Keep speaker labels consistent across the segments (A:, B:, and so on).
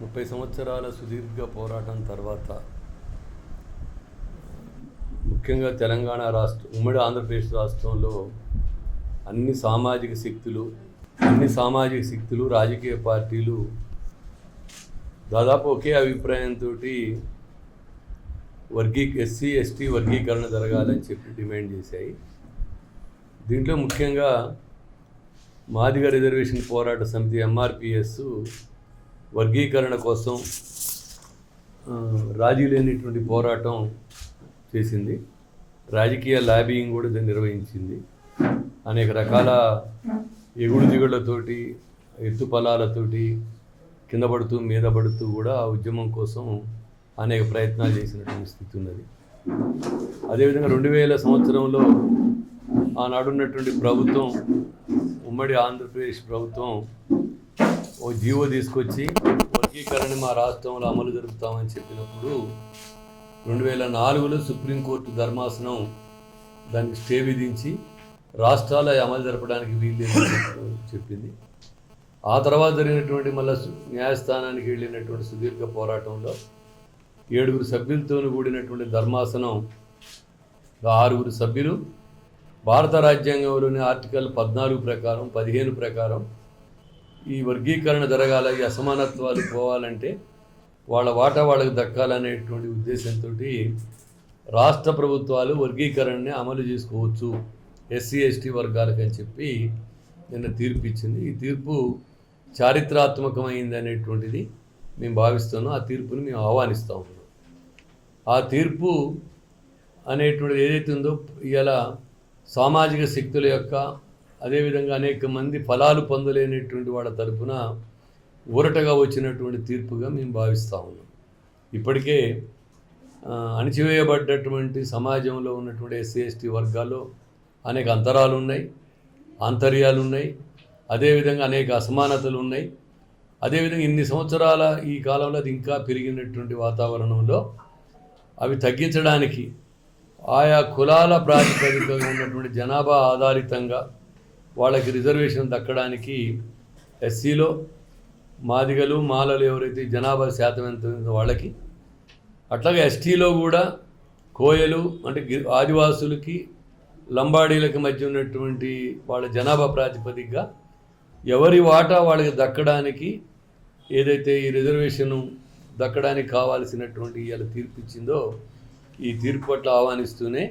A: ముప్పై సంవత్సరాల సుదీర్ఘ పోరాటం తర్వాత ముఖ్యంగా తెలంగాణ రాష్ట్ర ఉమ్మడి ఆంధ్రప్రదేశ్ రాష్ట్రంలో అన్ని సామాజిక శక్తులు అన్ని సామాజిక శక్తులు రాజకీయ పార్టీలు దాదాపు ఒకే అభిప్రాయంతో వర్గీ ఎస్సీ ఎస్టీ వర్గీకరణ జరగాలని చెప్పి డిమాండ్ చేశాయి. దీంట్లో ముఖ్యంగా మాదిగ రిజర్వేషన్ పోరాట సమితి ఎంఆర్పిఎస్ వర్గీకరణ కోసం రాజీ లేనిటువంటి పోరాటం చేసింది. రాజకీయ లాబింగ్ కూడా దాన్ని నిర్వహించింది. అనేక రకాల ఎగుడు దిగుళ్ళతోటి ఎత్తు పొలాలతోటి కింద పడుతూ మీద పడుతూ కూడా ఆ ఉద్యమం కోసం అనేక ప్రయత్నాలు చేసినటువంటి స్థితి ఉన్నది. అదేవిధంగా రెండు వేల సంవత్సరంలో ఆనాడున్నటువంటి ప్రభుత్వం ఉమ్మడి ఆంధ్రప్రదేశ్ ప్రభుత్వం ఓ జీవో తీసుకొచ్చి వర్గీకరణ మా రాష్ట్రంలో అమలు జరుపుతామని చెప్పినప్పుడు రెండు వేల నాలుగులో సుప్రీంకోర్టు ధర్మాసనం దానికి స్టే విధించి రాష్ట్రాల అమలు జరపడానికి వీలు చెప్పింది. ఆ తర్వాత జరిగినటువంటి మళ్ళీ న్యాయస్థానానికి వెళ్ళినటువంటి సుదీర్ఘ పోరాటంలో ఏడుగురు సభ్యులతో కూడినటువంటి ధర్మాసనం ఆరుగురు సభ్యులు భారత రాజ్యాంగంలోని ఆర్టికల్ పద్నాలుగు ప్రకారం పదిహేను ప్రకారం ఈ వర్గీకరణ జరగాల ఈ అసమానత్వాలు పోవాలంటే వాళ్ళ వాటా వాళ్ళకి దక్కాలనేటువంటి ఉద్దేశంతో రాష్ట్ర ప్రభుత్వాలు వర్గీకరణని అమలు చేసుకోవచ్చు ఎస్సీ ఎస్టీ వర్గాలకు అని చెప్పి నిన్న తీర్పు ఇచ్చింది. ఈ తీర్పు చారిత్రాత్మకమైంది అనేటువంటిది మేము భావిస్తున్నాం. ఆ తీర్పుని మేము ఆహ్వానిస్తూ ఉన్నాం. ఆ తీర్పు అనేటువంటిది ఏదైతే ఉందో ఇలా సామాజిక శక్తుల యొక్క అదేవిధంగా అనేక మంది ఫలాలు పొందలేనటువంటి వాళ్ళ తరపున ఊరటగా వచ్చినటువంటి తీర్పుగా మేము భావిస్తూ ఉన్నాం. ఇప్పటికే అణిచివేయబడ్డటువంటి సమాజంలో ఉన్నటువంటి ఎస్సీ ఎస్టీ వర్గాల్లో అనేక అంతరాలు ఉన్నాయి ఆంతర్యాలు ఉన్నాయి అదేవిధంగా అనేక అసమానతలు ఉన్నాయి. అదేవిధంగా ఇన్ని సంవత్సరాల ఈ కాలంలో అది ఇంకా పెరిగినటువంటి వాతావరణంలో అవి తగ్గించడానికి ఆయా కులాల ప్రాతిపదికగా ఉన్నటువంటి జనాభా ఆధారితంగా వాళ్ళకి రిజర్వేషన్ దక్కడానికి ఎస్సీలో మాదిగలు మాలలు ఎవరైతే జనాభా శాతం ఎంత ఉందో వాళ్ళకి అట్లాగే ఎస్టీలో కూడా కోయలు అంటే గి- ఆదివాసులకి లంబాడీలకి మధ్య ఉన్నటువంటి వాళ్ళ జనాభా ప్రాతిపదికగా ఎవరి వాటా వాళ్ళకి దక్కడానికి ఏదైతే ఈ రిజర్వేషన్ దక్కడానికి కావాల్సినటువంటి ఇవాళ తీర్పు ఇచ్చిందో ఈ తీర్పు పట్ల ఆహ్వానిస్తూనే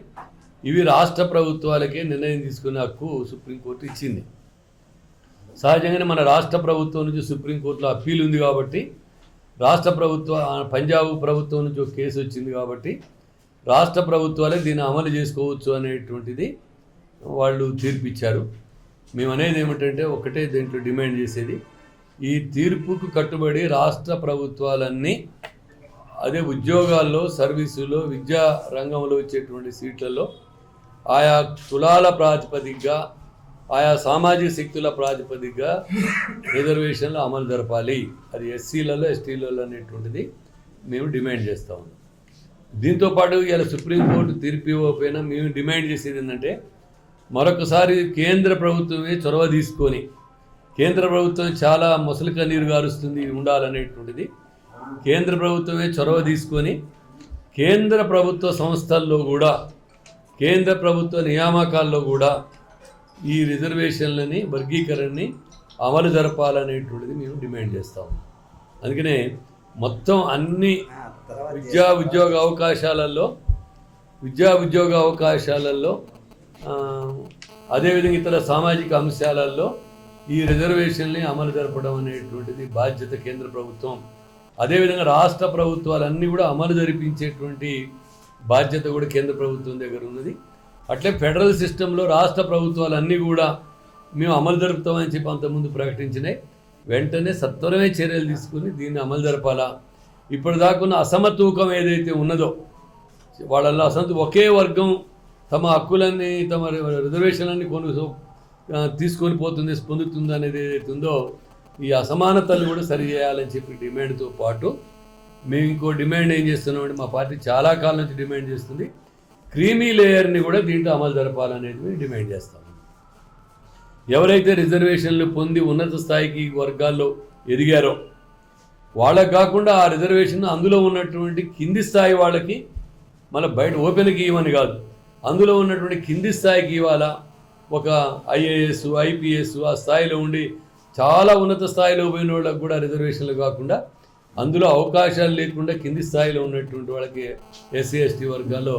A: ఇవి రాష్ట్ర ప్రభుత్వాలకే నిర్ణయం తీసుకునే హక్కు సుప్రీంకోర్టు ఇచ్చింది. సహజంగానే మన రాష్ట్ర ప్రభుత్వం నుంచి సుప్రీంకోర్టులో అప్పీల్ ఉంది కాబట్టి రాష్ట్ర ప్రభుత్వ పంజాబ్ ప్రభుత్వం నుంచి ఒక కేసు వచ్చింది కాబట్టి రాష్ట్ర ప్రభుత్వాలే దీన్ని అమలు చేసుకోవచ్చు అనేటువంటిది వాళ్ళు తీర్పిచ్చారు. మేము అనేది ఏమిటంటే ఒకటే దీంట్లో డిమాండ్ చేసేది ఈ తీర్పుకు కట్టుబడి రాష్ట్ర ప్రభుత్వాలన్నీ అదే ఉద్యోగాల్లో సర్వీసులో విద్యా రంగంలో వచ్చేటువంటి సీట్లలో ఆయా కులాల ప్రాతిపదికగా ఆయా సామాజిక శక్తుల ప్రాతిపదికగా రిజర్వేషన్లు అమలు జరపాలి. అది ఎస్సీలలో ఎస్టీలలో అనేటువంటిది మేము డిమాండ్ చేస్తూ ఉన్నాం. దీంతో పాటు ఇలా సుప్రీంకోర్టు తీర్పు ఇవ్వకపోయినా మేము డిమాండ్ చేసేది ఏంటంటే మరొకసారి కేంద్ర ప్రభుత్వమే చొరవ తీసుకొని కేంద్ర ప్రభుత్వం చాలా ముసలిక నీరు గారుస్తుంది ఉండాలనేటువంటిది కేంద్ర ప్రభుత్వమే చొరవ తీసుకొని కేంద్ర ప్రభుత్వ సంస్థల్లో కూడా కేంద్ర ప్రభుత్వ నియామకాల్లో కూడా ఈ రిజర్వేషన్లని వర్గీకరణని అమలు జరపాలనేటువంటిది మేము డిమాండ్ చేస్తాము అందుకనే మొత్తం అన్ని విద్యా ఉద్యోగ అవకాశాలలో విద్యా ఉద్యోగ అవకాశాలలో అదేవిధంగా ఇతర సామాజిక అంశాలలో ఈ రిజర్వేషన్ని అమలు జరపడం అనేటువంటిది బాధ్యత కేంద్ర ప్రభుత్వం. అదేవిధంగా రాష్ట్ర ప్రభుత్వాలన్నీ కూడా అమలు జరిపించేటువంటి బాధ్యత కూడా కేంద్ర ప్రభుత్వం దగ్గర ఉన్నది. అట్లే ఫెడరల్ సిస్టంలో రాష్ట్ర ప్రభుత్వాలన్నీ కూడా మేము అమలు జరుపుతామని చెప్పి అంతకుముందు ప్రకటించినాయి. వెంటనే సత్వరమే చర్యలు తీసుకుని దీన్ని అమలు జరపాలా. ఇప్పటిదాకా ఉన్న అసమతూకం ఏదైతే ఉన్నదో వాళ్ళల్లో అసంత ఒకే వర్గం తమ హక్కులన్నీ తమ రిజర్వేషన్లన్నీ కొను తీసుకొని పోతుంది పొందుతుంది అనేది ఏదైతే ఉందో ఈ అసమానతలు కూడా సరి చేయాలని చెప్పి డిమాండ్తో పాటు మేము ఇంకో డిమాండ్ ఏం చేస్తున్నామంటే మా పార్టీ చాలా కాలం నుంచి డిమాండ్ చేస్తుంది. క్రీమీ లేయర్ని కూడా దీంట్లో అమలు జరపాలనేది మేము డిమాండ్ చేస్తాము ఎవరైతే రిజర్వేషన్లు పొంది ఉన్నత స్థాయికి వర్గాల్లో ఎదిగారో వాళ్ళకి కాకుండా ఆ రిజర్వేషన్ అందులో ఉన్నటువంటి కింది స్థాయి వాళ్ళకి మళ్ళీ బయట ఓపెన్కి ఇవ్వని కాదు. అందులో ఉన్నటువంటి కింది స్థాయికి ఇవ్వాలా. ఒక ఐఏఎస్ ఐపీఎస్ ఆ స్థాయిలో ఉండి చాలా ఉన్నత స్థాయిలో పోయిన వాళ్ళకి కూడా రిజర్వేషన్లు కాకుండా అందులో అవకాశాలు లేకుండా కింది స్థాయిలో ఉన్నటువంటి వాళ్ళకి ఎస్సీ ఎస్టీ వర్గాల్లో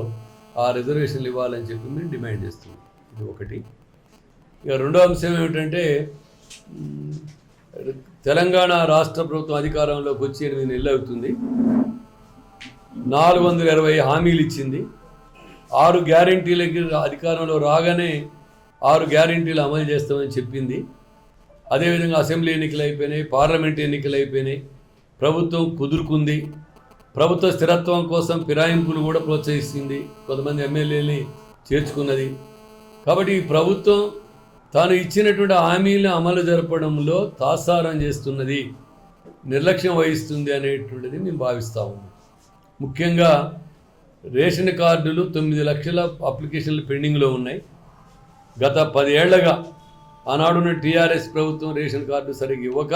A: ఆ రిజర్వేషన్లు ఇవ్వాలని చెప్పి మేము డిమాండ్ చేస్తున్నాం. ఇది ఒకటి. ఇక రెండో అంశం ఏమిటంటే తెలంగాణ రాష్ట్ర ప్రభుత్వం అధికారంలోకి వచ్చి ఎనిమిది నెలలు అవుతుంది. నాలుగు వందల ఇరవై హామీలు ఇచ్చింది. ఆరు గ్యారంటీలకి అధికారంలో రాగానే ఆరు గ్యారంటీలు అమలు చేస్తామని చెప్పింది. అదేవిధంగా అసెంబ్లీ ఎన్నికలు అయిపోయినాయి పార్లమెంట్ ఎన్నికలు అయిపోయినాయి. ప్రభుత్వం కుదురుకుంది. ప్రభుత్వ స్థిరత్వం కోసం ఫిరాయింపులు కూడా ప్రోత్సహిస్తుంది. కొంతమంది ఎమ్మెల్యేని చేర్చుకున్నది. కాబట్టి ఈ ప్రభుత్వం తాను ఇచ్చినటువంటి హామీలను అమలు జరపడంలో తాసారం చేస్తున్నది. నిర్లక్ష్యం వహిస్తుంది అనేటువంటిది మేము భావిస్తా ఉన్నాం. ముఖ్యంగా రేషన్ కార్డులు తొమ్మిది లక్షల అప్లికేషన్లు పెండింగ్లో ఉన్నాయి. గత పదేళ్ళగా ఆనాడున్న టీఆర్ఎస్ ప్రభుత్వం రేషన్ కార్డు సరిగ్గా ఇవ్వక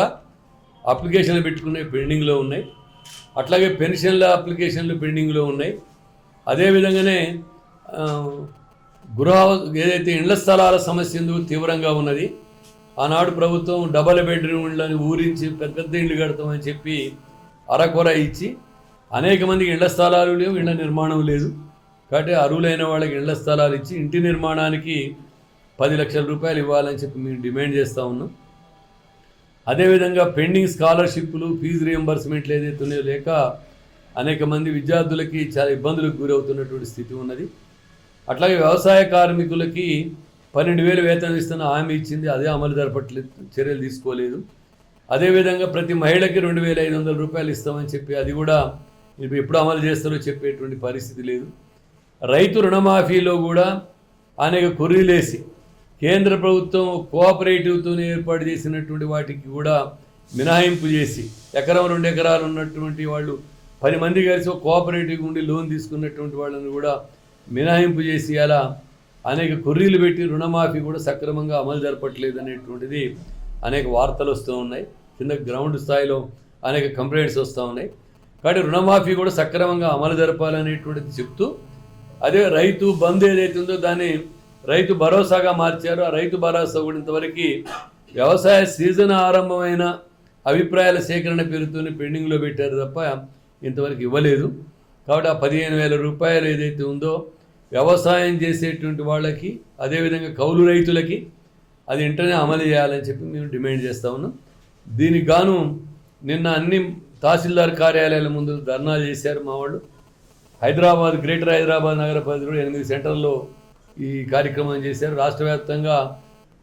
A: అప్లికేషన్లు పెట్టుకునే పెండింగ్లో ఉన్నాయి. అట్లాగే పెన్షన్ల అప్లికేషన్లు పెండింగ్లో ఉన్నాయి. అదేవిధంగానే గృహ ఏదైతే ఇళ్ళ స్థలాల సమస్య ఎందుకు తీవ్రంగా ఉన్నది ఆనాడు ప్రభుత్వం డబల్ బెడ్రూమ్లని ఊరించి పెద్ద పెద్ద ఇళ్ళు కడతామని చెప్పి అరకొర ఇచ్చి అనేక మందికి ఇళ్ళ స్థలాలు లేవు ఇళ్ళ నిర్మాణం లేదు. కాబట్టి అరువులైన వాళ్ళకి ఇళ్ళ స్థలాలు ఇచ్చి ఇంటి నిర్మాణానికి పది లక్షల రూపాయలు ఇవ్వాలని చెప్పి మేము డిమాండ్ చేస్తూ ఉన్నాం. అదేవిధంగా పెండింగ్ స్కాలర్షిప్లు ఫీజు రియంబర్స్మెంట్లు ఏదైతే ఉన్నాయో లేక అనేక మంది విద్యార్థులకి చాలా ఇబ్బందులకు గురవుతున్నటువంటి స్థితి ఉన్నది. అట్లాగే వ్యవసాయ కార్మికులకి పన్నెండు వేలు వేతనం ఇస్తున్న హామీ ఇచ్చింది. అదే అమలు జరపట్లేదు చర్యలు తీసుకోలేదు. అదేవిధంగా ప్రతి మహిళకి రెండు వేల ఐదు వందల రూపాయలు ఇస్తామని చెప్పి అది కూడా ఇప్పుడు ఎప్పుడు అమలు చేస్తారో చెప్పేటువంటి పరిస్థితి లేదు. రైతు రుణమాఫీలో కూడా అనేక కొర్రీలేసి కేంద్ర ప్రభుత్వం కోఆపరేటివ్తో ఏర్పాటు చేసినటువంటి వాటికి కూడా మినహాయింపు చేసి ఎకరం రెండు ఎకరాలు ఉన్నటువంటి వాళ్ళు పది మంది కలిసి ఒక కోఆపరేటివ్ ఉండి లోన్ తీసుకున్నటువంటి వాళ్ళని కూడా మినహాయింపు చేసి అలా అనేక కొర్రీలు పెట్టి రుణమాఫీ కూడా సక్రమంగా అమలు జరపట్లేదు అనేటువంటిది అనేక వార్తలు వస్తూ ఉన్నాయి. కింద గ్రౌండ్ స్థాయిలో అనేక కంప్లైంట్స్ వస్తూ ఉన్నాయి. కాబట్టి రుణమాఫీ కూడా సక్రమంగా అమలు జరపాలనేటువంటిది చెప్తూ అదే రైతు బంద్ ఏదైతే ఉందో దాన్ని రైతు భరోసాగా మార్చారు. ఆ రైతు భరోసా కూడా ఇంతవరకు వ్యవసాయ సీజన్ ఆరంభమైన అభిప్రాయాల సేకరణ పేరుతోనే పెండింగ్లో పెట్టారు తప్ప ఇంతవరకు ఇవ్వలేదు. కాబట్టి ఆ పదిహేను వేల రూపాయలు ఏదైతే ఉందో వ్యవసాయం చేసేటువంటి వాళ్ళకి అదేవిధంగా కౌలు రైతులకి అది వెంటనే అమలు చేయాలని చెప్పి మేము డిమాండ్ చేస్తా ఉన్నాం. దీనికి గాను నిన్న అన్ని తహసీల్దార్ కార్యాలయాల ముందు ధర్నాలు చేశారు మా వాళ్ళు. హైదరాబాద్ గ్రేటర్ హైదరాబాద్ నగర పరిధిలో ఎనిమిది సెంటర్లో ఈ కార్యక్రమం చేశారు. రాష్ట్ర వ్యాప్తంగా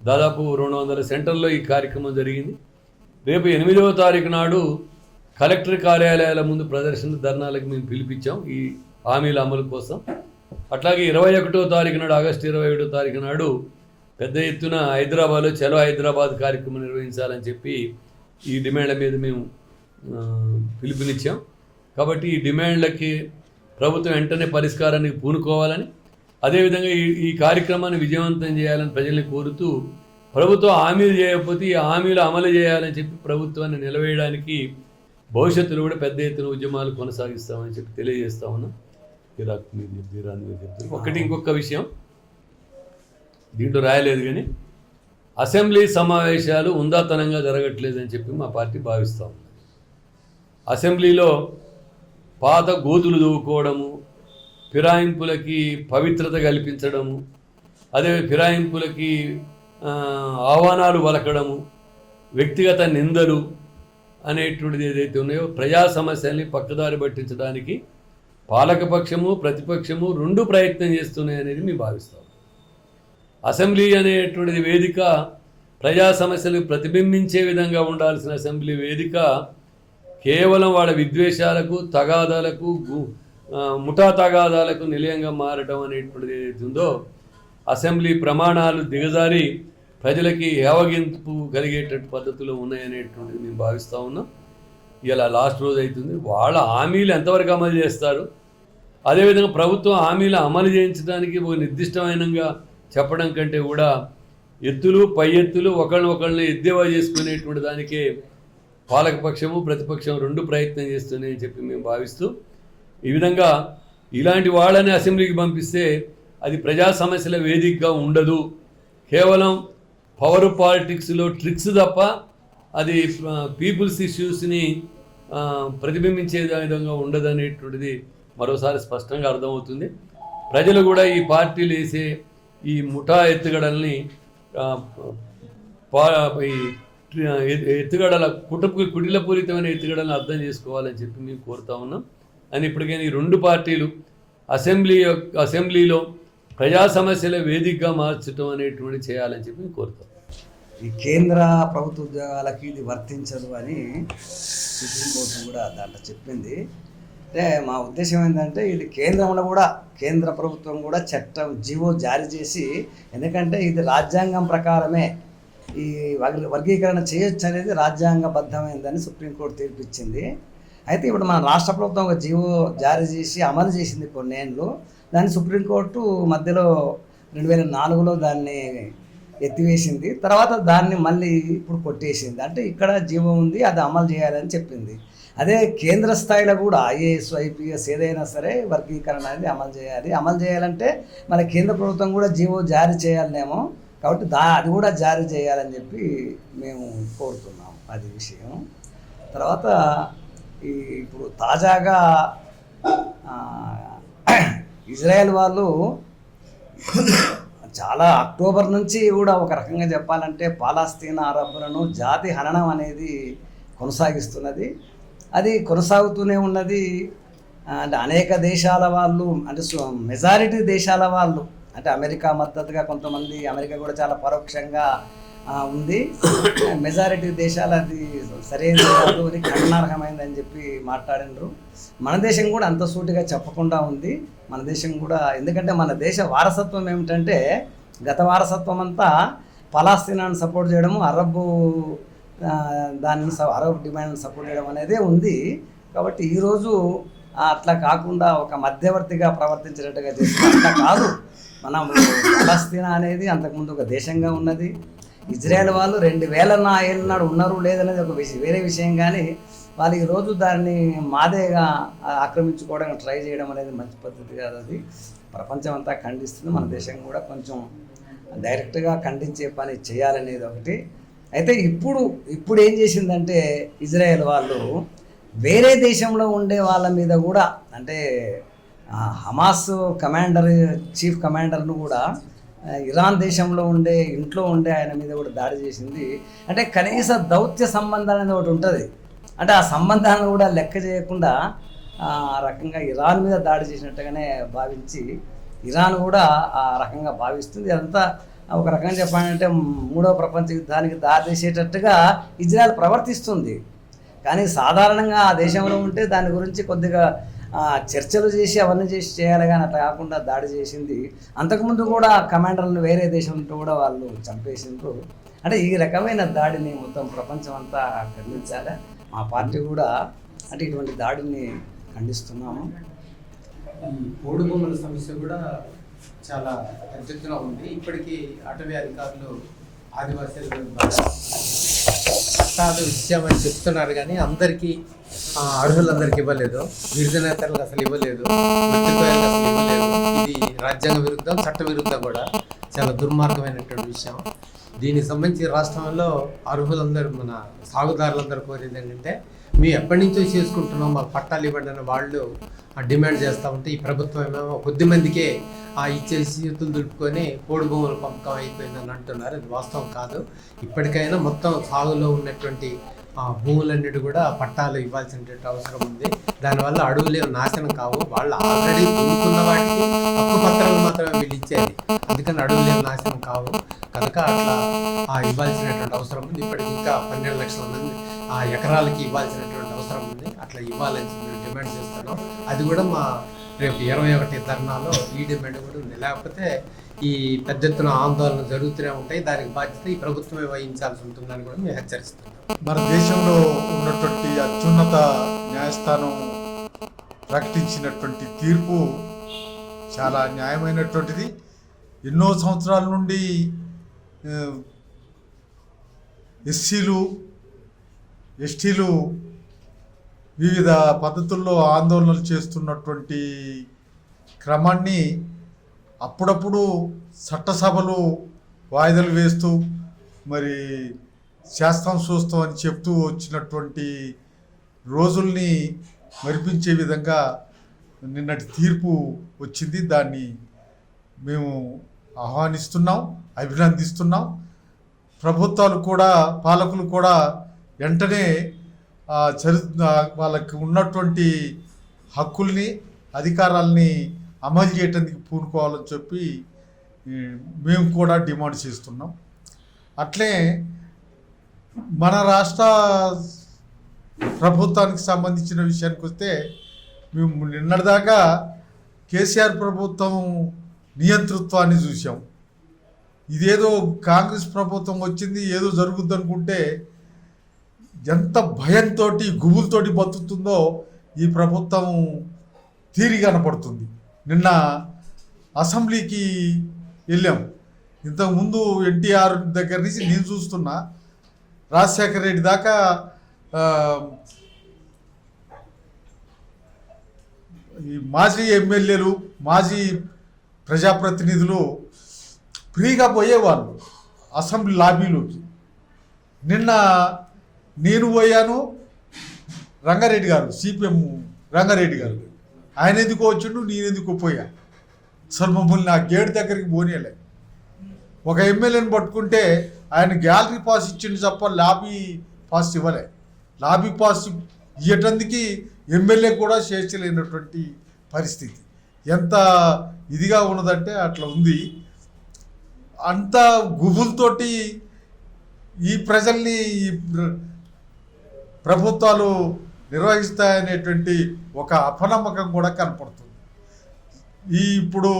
A: దాదాపు రెండు వందల సెంటర్లో ఈ కార్యక్రమం జరిగింది. రేపు ఎనిమిదవ తారీఖు నాడు కలెక్టర్ కార్యాలయాల ముందు ప్రదర్శన ధర్నాలకు మేము పిలిపించాం ఈ హామీల అమలు కోసం. అట్లాగే ఇరవై ఒకటో తారీఖు నాడు ఆగస్టు ఇరవై ఏడో తారీఖు నాడు పెద్ద ఎత్తున హైదరాబాద్లో చలో హైదరాబాద్ కార్యక్రమం నిర్వహించాలని చెప్పి ఈ డిమాండ్ల మీద మేము పిలుపునిచ్చాం. కాబట్టి ఈ డిమాండ్లకి ప్రభుత్వం వెంటనే పరిష్కారానికి పూనుకోవాలని అదేవిధంగా ఈ ఈ కార్యక్రమాన్ని విజయవంతం చేయాలని ప్రజల్ని కోరుతూ ప్రభుత్వం హామీలు చేయకపోతే ఈ హామీలు అమలు చేయాలని చెప్పి ప్రభుత్వాన్ని నిలవేయడానికి భవిష్యత్తులో కూడా పెద్ద ఎత్తున ఉద్యమాలు కొనసాగిస్తామని చెప్పి తెలియజేస్తా ఉన్నాం. ఇరాక్ మీరు చెప్తారు, ఇరాన్ మీరు చెప్తారు. ఒకటి ఇంకొక విషయం. దీంట్లో రాయలేదు కానీ అసెంబ్లీ సమావేశాలు ఉందాతనంగా జరగట్లేదని చెప్పి మా పార్టీ భావిస్తూ ఉంది. అసెంబ్లీలో పాత గోతులు దూవుకోవడము ఫిరాయింపులకి పవిత్రత కల్పించడము అదే ఫిరాయింపులకి ఆహ్వానాలు వలకడము వ్యక్తిగత నిందలు అనేటువంటిది ఏదైతే ఉన్నాయో ప్రజా సమస్యల్ని పక్కదారి పట్టించడానికి పాలకపక్షము ప్రతిపక్షము రెండు ప్రయత్నం చేస్తున్నాయి అనేది మేము భావిస్తాం. అసెంబ్లీ అనేటువంటిది వేదిక ప్రజా సమస్యలు ప్రతిబింబించే విధంగా ఉండాల్సిన అసెంబ్లీ వేదిక కేవలం వాళ్ళ విద్వేషాలకు తగాదాలకు గు- ముఠా తగాదాలకు నిలయంగా మారడం అనేటువంటిది ఏదైతే ఉందో అసెంబ్లీ ప్రమాణాలు దిగజారి ప్రజలకి ఏవగింపు కలిగేటట్టు పద్ధతిలో ఉన్నాయనేటువంటిది మేము భావిస్తూ ఉన్నాం. ఇలా లాస్ట్ రోజు అవుతుంది వాళ్ళ హామీలు ఎంతవరకు అమలు చేస్తారు? అదేవిధంగా ప్రభుత్వం హామీలు అమలు చేయించడానికి ఒక నిర్దిష్టమైనగా చెప్పడం కంటే కూడా ఎత్తులు పై ఎత్తులు ఒకళ్ళని ఒకళ్ళని ఎద్దేవా చేసుకునేటువంటి దానికే పాలకపక్షము ప్రతిపక్షం రెండు ప్రయత్నం చేస్తున్నాయని చెప్పి మేము భావిస్తూ ఈ విధంగా ఇలాంటి వాళ్ళని అసెంబ్లీకి పంపిస్తే అది ప్రజా సమస్యల వేదికగా ఉండదు. కేవలం పవర్ పాలిటిక్స్లో ట్రిక్స్ తప్ప అది పీపుల్స్ ఇష్యూస్ని ప్రతిబింబించే విధంగా ఉండదనేటువంటిది మరోసారి స్పష్టంగా అర్థమవుతుంది. ప్రజలు కూడా ఈ పార్టీలు వేసే ఈ ముఠా ఎత్తుగడల్ని పా- ఈ ఎత్తుగడల కుటుంబ కుటిలపూరితమైన ఎత్తుగడలను అర్థం చేసుకోవాలని చెప్పి మేము కోరుతా ఉన్నాం. అని ఇప్పటికైనా ఈ రెండు పార్టీలు అసెంబ్లీ యొక్క- అసెంబ్లీలో ప్రజా సమస్యల వేదికగా మార్చడం అనేటువంటి చేయాలని చెప్పి మేము కోరుతాం
B: ఈ కేంద్ర ప్రభుత్వ ఉద్యోగాలకి ఇది వర్తించదు అని సుప్రీంకోర్టు కూడా దాంట్లో చెప్పింది. అంటే మా ఉద్దేశం ఏంటంటే ఇది కేంద్రంలో కూడా కేంద్ర ప్రభుత్వం కూడా చట్టం జీవో జారీ చేసి ఎందుకంటే ఇది రాజ్యాంగం ప్రకారమే ఈ వర్గీకరణ చేయొచ్చు అనేది రాజ్యాంగబద్ధమైందని సుప్రీంకోర్టు తీర్పిచ్చింది. అయితే ఇప్పుడు మన రాష్ట్ర ప్రభుత్వం ఒక జీవో జారీ చేసి అమలు చేసింది కొన్నేళ్ళు. దాన్ని సుప్రీంకోర్టు మధ్యలో రెండు వేల నాలుగులో దాన్ని ఎత్తివేసింది. తర్వాత దాన్ని మళ్ళీ ఇప్పుడు కొట్టేసింది. అంటే ఇక్కడ జీవో ఉంది అది అమలు చేయాలని చెప్పింది. అదే కేంద్ర స్థాయిలో కూడా ఐఏఎస్ ఐపీఎస్ ఏదైనా సరే వర్గీకరణ అనేది అమలు చేయాలి. అమలు చేయాలంటే మన కేంద్ర ప్రభుత్వం కూడా జీవో జారీ చేయాలనేమో. కాబట్టి దా అది కూడా జారీ చేయాలని చెప్పి మేము కోరుతున్నాం అది విషయం. తర్వాత ఇప్పుడు తాజాగా ఇజ్రాయెల్ వాళ్ళు చాలా అక్టోబర్ నుంచి కూడా ఒక రకంగా చెప్పాలంటే పాలస్తీనా అరబ్బులను జాతి హననం అనేది కొనసాగిస్తున్నది. అది కొనసాగుతూనే ఉన్నది. అంటే అనేక దేశాల వాళ్ళు అంటే మెజారిటీ దేశాల వాళ్ళు అంటే అమెరికా మద్దతుగా కొంతమంది అమెరికా కూడా చాలా పరోక్షంగా ఉంది. మెజారిటీ దేశాలు అది సరైన కాదు అని ఖండనార్హమైందని చెప్పి మాట్లాడినరు. మన దేశం కూడా అంత సూటిగా చెప్పకుండా ఉంది. మన దేశం కూడా ఎందుకంటే మన దేశ వారసత్వం ఏమిటంటే గత వారసత్వం అంతా పలాస్తీనాన్ని సపోర్ట్ చేయడము అరబ్ దాన్ని అరబ్ డిమాండ్ని సపోర్ట్ చేయడం అనేదే ఉంది. కాబట్టి ఈరోజు అట్లా కాకుండా ఒక మధ్యవర్తిగా ప్రవర్తించినట్టుగా చేస్తుంది అట్లా కాదు. మనం పలాస్తీనా అనేది అంతకుముందు ఒక దేశంగా ఉన్నది. ఇజ్రాయెల్ వాళ్ళు రెండు వేల నా ఏళ్ళ నాడు ఉన్నారు లేదనేది ఒక విషయం. వేరే విషయం కానీ వాళ్ళు ఈరోజు దాన్ని మాదేగా ఆక్రమించుకోవడం ఆక్రమించుకోవడానికి ట్రై చేయడం అనేది మంచి పద్ధతి కాదు అది. ప్రపంచం అంతా ఖండిస్తుంది. మన దేశం కూడా కొంచెం డైరెక్ట్గా ఖండించే పని చేయాలనేది ఒకటి. అయితే ఇప్పుడు ఇప్పుడు ఏం చేసిందంటే ఇజ్రాయెల్ వాళ్ళు వేరే దేశంలో ఉండే వాళ్ళ మీద కూడా అంటే హమాస్ కమాండర్ చీఫ్ కమాండర్ను కూడా ఇరాన్ దేశంలో ఉండే ఇంట్లో ఉండే ఆయన మీద కూడా దాడి చేసింది. అంటే కనీస దౌత్య సంబంధాలు అనేది ఒకటి ఉంటుంది. అంటే ఆ సంబంధాలను కూడా లెక్క చేయకుండా ఆ రకంగా ఇరాన్ మీద దాడి చేసినట్టుగానే భావించి ఇరాన్ కూడా ఆ రకంగా భావిస్తుంది. అదంతా ఒక రకంగా చెప్పాలంటే మూడో ప్రపంచ యుద్ధానికి దారితీసేటట్టుగా ఇజ్రాయెల్ ప్రవర్తిస్తుంది. కానీ సాధారణంగా ఆ దేశంలో ఉంటే దాని గురించి కొద్దిగా చర్చలు చేసి అవన్నీ చేసి చేయాలి కానీ అట్లా కాకుండా దాడి చేసింది. అంతకుముందు కూడా కమాండర్లను వేరే దేశంతో కూడా వాళ్ళు చంపేసిండ్రు. అంటే ఈ రకమైన దాడిని మొత్తం ప్రపంచం అంతా ఖండించాలి. మా పార్టీ కూడా అంటే ఇటువంటి దాడిని ఖండిస్తున్నాము.
C: ఈ పోడు భూముల సమస్య కూడా చాలా పెద్దెత్తున ఉంది. ఇప్పటికీ అటవీ అధికారులు ఆదివాసీలు ద్వారా ఇచ్చామని చెప్తున్నారు కానీ అందరికీ అర్హులందరికీ ఇవ్వలేదు. గిరిజనేతలకు అసలు ఇవ్వలేదు. మృతిపోయాలకు అసలు ఇవ్వలేదు. ఇది రాజ్యాంగ విరుద్ధం చట్ట విరుద్ధం కూడా. చాలా దుర్మార్గమైనటువంటి విషయం. దీనికి సంబంధించి రాష్ట్రంలో అర్హులందరూ మన సాగుదారులందరూ కోరేది ఏంటంటే మేము ఎప్పటి నుంచో చేసుకుంటున్నాం మాకు పట్టాలు ఇవ్వండి అని వాళ్ళు డిమాండ్ చేస్తూ ఉంటే ఈ ప్రభుత్వం ఏమేమో కొద్ది మందికే ఆ ఇచ్చే చేతులు దులుపుకొని పోడు భూముల పంపకం అయిపోయిందని అంటున్నారు. అది వాస్తవం కాదు. ఇప్పటికైనా మొత్తం సాగులో ఉన్నటువంటి భూములన్నిటి కూడా పట్టాలు ఇవ్వాల్సిన అవసరం ఉంది. దానివల్ల అడవులు నాశనం కావు. వాళ్ళు ఆల్రెడీ దున్నుకున్న వాటికి హక్కు పత్రాలు మాత్రమే వీళ్ళు ఇచ్చేది. అందుకని అడవులు నాశనం కావు. కనుక అట్లా ఆ ఇవ్వాల్సినటువంటి అవసరం ఉంది. ఇప్పటికి ఇంకా పన్నెండు లక్షల మంది ఆ ఎకరాలకి ఇవ్వాల్సినటువంటి అవసరం ఉంది. అట్లా ఇవ్వాలని మేము డిమాండ్ చేస్తున్నాం. అది కూడా మా రేపు ఇరవై ఒకటి ధర్నాలో ఈ డిమాండ్ కూడా ఉంది. లేకపోతే ఈ పెద్ద ఎత్తున ఆందోళన జరుగుతూనే ఉంటాయి. దానికి బాధ్యత ఈ ప్రభుత్వమే వహించాల్సి ఉంటుందని కూడా మేము హెచ్చరిస్తున్నాం.
D: మన దేశంలో ఉన్నటువంటి అత్యున్నత న్యాయస్థానం ప్రకటించినటువంటి తీర్పు చాలా న్యాయమైనటువంటిది. ఎన్నో సంవత్సరాల నుండి ఎస్సీలు ఎస్టీలు వివిధ పద్ధతుల్లో ఆందోళనలు చేస్తున్నటువంటి క్రమాన్ని అప్పుడప్పుడు చట్టసభలు వాయిదాలు వేస్తూ మరి శాస్త్రం చూస్తాం అని చెప్తూ వచ్చినటువంటి రోజుల్ని మరిపించే విధంగా నిన్నటి తీర్పు వచ్చింది. దాన్ని మేము ఆహ్వానిస్తున్నాం అభినందిస్తున్నాం. ప్రభుత్వాలు కూడా పాలకులు కూడా వెంటనే చరి వాళ్ళకి ఉన్నటువంటి హక్కుల్ని అధికారాల్ని అమలు చేయటానికి పూనుకోవాలని చెప్పి మేము కూడా డిమాండ్ చేస్తున్నాం. అట్లే మన రాష్ట్ర ప్రభుత్వానికి సంబంధించిన విషయానికి వస్తే మేము నిన్నటిదాకా కేసీఆర్ ప్రభుత్వం నియంతృత్వాన్ని చూసాం ఇదేదో కాంగ్రెస్ ప్రభుత్వం వచ్చింది ఏదో జరుగుద్ది అనుకుంటే ఎంత భయంతో గుబులతోటి బతుకుతుందో ఈ ప్రభుత్వం తీరి కనపడుతుంది. నిన్న అసెంబ్లీకి వెళ్ళాం. ఇంతకుముందు ఎన్టీఆర్ దగ్గర నుంచి నేను చూస్తున్నా రాజశేఖర రెడ్డి దాకా ఈ మాజీ ఎమ్మెల్యేలు మాజీ ప్రజాప్రతినిధులు ఫ్రీగా పోయేవాళ్ళు అసెంబ్లీ లాబీలోకి. నిన్న నేను పోయాను రంగారెడ్డి గారు సిపిఎం రంగారెడ్డి గారు. ఆయన ఎందుకు వచ్చిండు? నేను ఎందుకు పోయా? అసలు మమ్మల్ని నా గేట్ దగ్గరికి పోనీయలే. ఒక ఎమ్మెల్యేని పట్టుకుంటే ఆయన గ్యాలరీ పాస్ ఇచ్చిండు తప్ప లాబీ పాస్ ఇవ్వలే. లాబీ పాస్ ఇవ్వటానికి ఎమ్మెల్యే కూడా చేర్చలేనటువంటి పరిస్థితి. ఎంత ఇదిగా ఉన్నదంటే అట్లా ఉంది. అంత గుబులతోటి ఈ ప్రజల్ని ప్ర- ప్రభుత్వాలు నిర్వహిస్తాయనేటువంటి ఒక అపనమ్మకం కూడా కనపడుతుంది. ఈ ఇప్పుడు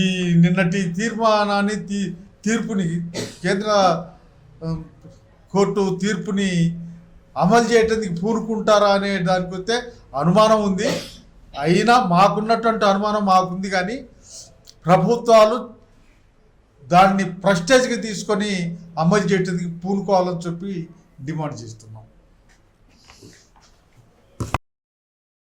D: ఈ నిన్నటి తీర్మానాన్ని తీ తీర్పుని కేంద్ర కోర్టు తీర్పుని అమలు చేయటానికి పూనుకుంటారా అనే దానికి వస్తే అనుమానం ఉంది. అయినా మాకున్నటువంటి అనుమానం మాకుంది కానీ ప్రభుత్వాలు దాన్ని ప్రెస్టేజ్కి తీసుకొని అమలు చేయటానికి పూనుకోవాలని చెప్పి డిమాండ్ చేస్తున్నాం.